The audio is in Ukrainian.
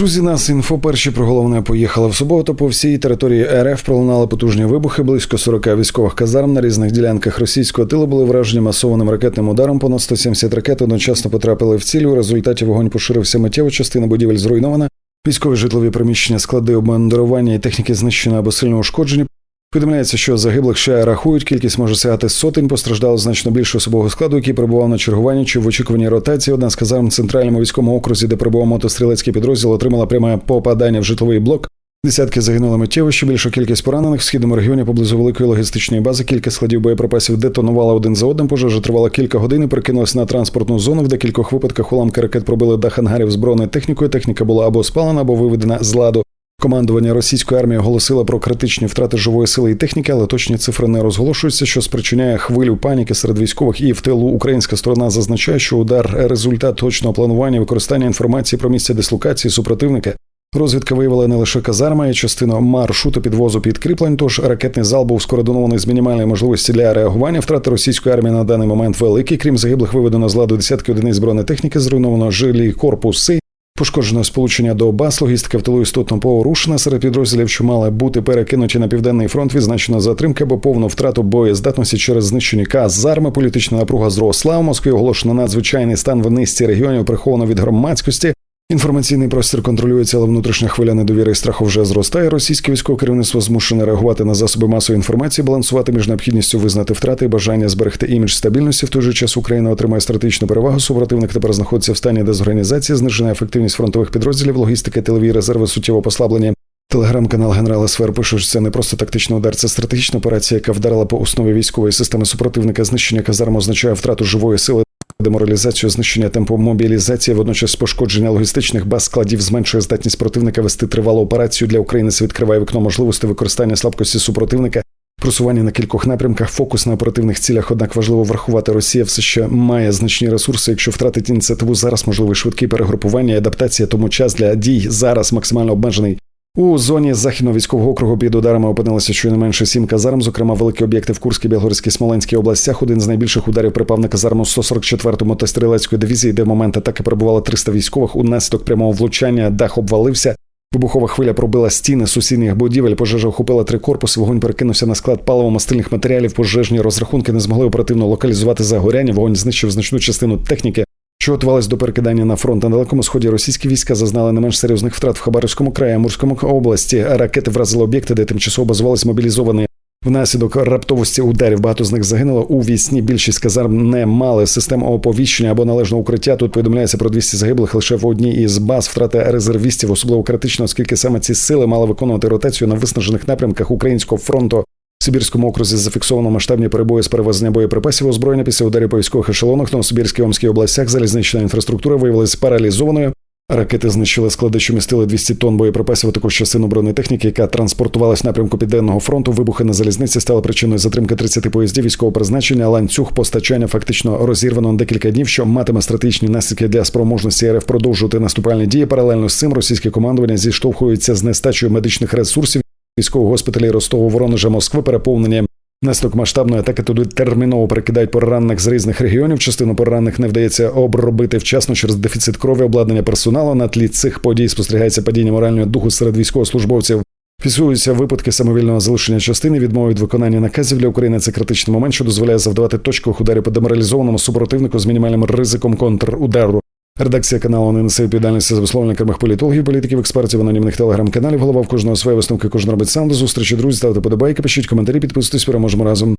Друзі, нас інфо перші про головне поїхали в суботу. По всій території РФ пролунали потужні вибухи. Близько 40 військових казарм на різних ділянках російського тилу були вражені масованим ракетним ударом. Понад 170 ракет одночасно потрапили в ціль. У результаті вогонь поширився миттєво. Частина будівель зруйнована. Військові житлові приміщення, склади обмандирування і техніки знищені або сильно ушкоджені. Повідомляється, що загиблих ще рахують. Кількість може сягати сотень. Постраждало значно більше особового складу, який перебував на чергуванні чи в очікуванні ротації. Одна з казарм центральному військовому окрузі, де перебував мотострілецький підрозділ, отримала пряме попадання в житловий блок. Десятки загинули миттєво, ще більша кількість поранених в східному регіоні поблизу великої логістичної бази. Кілька складів боєприпасів детонували один за одним. Пожежа тривала кілька годин і перекинулася на транспортну зону. В декількох випадках уламки ракет пробили дах ангарів збройною технікою. Техніка була або спалена, або виведена з ладу. Командування російської армії оголосило про критичні втрати живої сили і техніки, але точні цифри не розголошуються, що спричиняє хвилю паніки серед військових. І в тилу українська сторона зазначає, що удар результат точного планування використання інформації про місце дислокації супротивника. Розвідка виявила не лише казарма, і частину маршруту підвозу підкріплень. Тож ракетний зал був скоординований з мінімальної можливості для реагування. Втрати російської армії на даний момент великі. Крім загиблих, виведено з ладу десятки одиниць збройної техніки, зруйновано жилі корпуси. Пошкоджено сполучення до БАС, логістика в тилу істотно порушена. Серед підрозділів, що мали бути перекинуті на південний фронт, відзначено затримки або повну втрату боєздатності через знищені казарми. Політична напруга зросла. У Москві оголошено надзвичайний стан в низці регіонів, приховано від громадськості. Інформаційний простір контролюється, але внутрішня хвиля недовіри і страху вже зростає. Російське військове керівництво змушене реагувати на засоби масової інформації, балансувати між необхідністю визнати втрати і бажання зберегти імідж стабільності. В той же час Україна отримає стратегічну перевагу. Супротивник тепер знаходиться в стані дезорганізації, знижена ефективність фронтових підрозділів, логістики, тилові резерви суттєво послаблені. Телеграм-канал генерала СФР пише, що це не просто тактичний удар, це стратегічна операція, яка вдарила по основі військової системи супротивника. Знищення казарм означає втрату живої сили. Деморалізацію, знищення темпу мобілізації, водночас пошкодження логістичних баз складів зменшує здатність противника вести тривалу операцію для України. Це відкриває вікно можливості використання слабкості супротивника, просування на кількох напрямках, фокус на оперативних цілях. Однак важливо врахувати, Росія все ще має значні ресурси. Якщо втратить ініціативу зараз, можливий швидкі перегрупування і адаптація, тому час для дій зараз максимально обмежений. У зоні західного військового округу під ударами опинилося щонайменше сім казарм, зокрема великі об'єкти в Курській, Білгородській, Смоленській областях. Один з найбільших ударів припав на казарму 144-ї мотострілецької дивізії, де в момент атаки перебувало 300 військових. Унаслідок прямого влучання дах обвалився. Вибухова хвиля пробила стіни сусідніх будівель. Пожежа охопила три корпуси. Вогонь перекинувся на склад паливо-мастильних матеріалів. Пожежні розрахунки не змогли оперативно локалізувати загоряння. Вогонь знищив значну частину техніки що готувалась до перекидання на фронт на далекому сході російські війська зазнали не менш серйозних втрат в Хабаровському краї, Амурському області. Ракети вразили об'єкти, де тимчасово базувались мобілізовані. Внаслідок раптовості ударів багато з них загинуло у вісні. Більшість казарм не мали систем оповіщення або належного укриття. Тут повідомляється про 200 загиблих лише в одній із баз. Втрата резервістів особливо критично, оскільки саме ці сили мали виконувати ротацію на виснажених напрямках українського фронту. Сибірському окрузі зафіксовано масштабні перебої з перевезення боєприпасів озброєння після ударів по військових ешелонах. Новосибірській Омській областях залізнична інфраструктура виявилася паралізованою. Ракети знищили склади, що містили 200 тонн боєприпасів, а також частину бронетехніки, яка транспортувалась в напрямку південного фронту. Вибухи на залізниці стали причиною затримки 30 поїздів військового призначення. Ланцюг постачання фактично розірвано на декілька днів, що матиме стратегічні наслідки для спроможності РФ продовжувати наступальні дії. Паралельно з цим російське командування зіштовхується з нестачею медичних ресурсів. Військового госпіталі Ростову Воронежа Москви переповнені. Наслідок масштабної атаки туди терміново перекидають поранених з різних регіонів. Частину поранених не вдається обробити вчасно через дефіцит крові, обладнання персоналу. На тлі цих подій спостерігається падіння морального духу серед військовослужбовців. Фіксуються випадки самовільного залишення частини, відмови від виконання наказів для України. Це критичний момент, що дозволяє завдавати точкових ударів по деморалізованому супротивнику з мінімальним ризиком контрудару. Редакція каналу не відповідальності за висловлення окремих політологів, політиків, експертів, анонімних телеграм-каналів. Голова в кожного своє висновки, кожен робить сам. До зустрічі, друзі, ставте подобайки, пишіть коментарі, підписуйтесь, переможемо разом.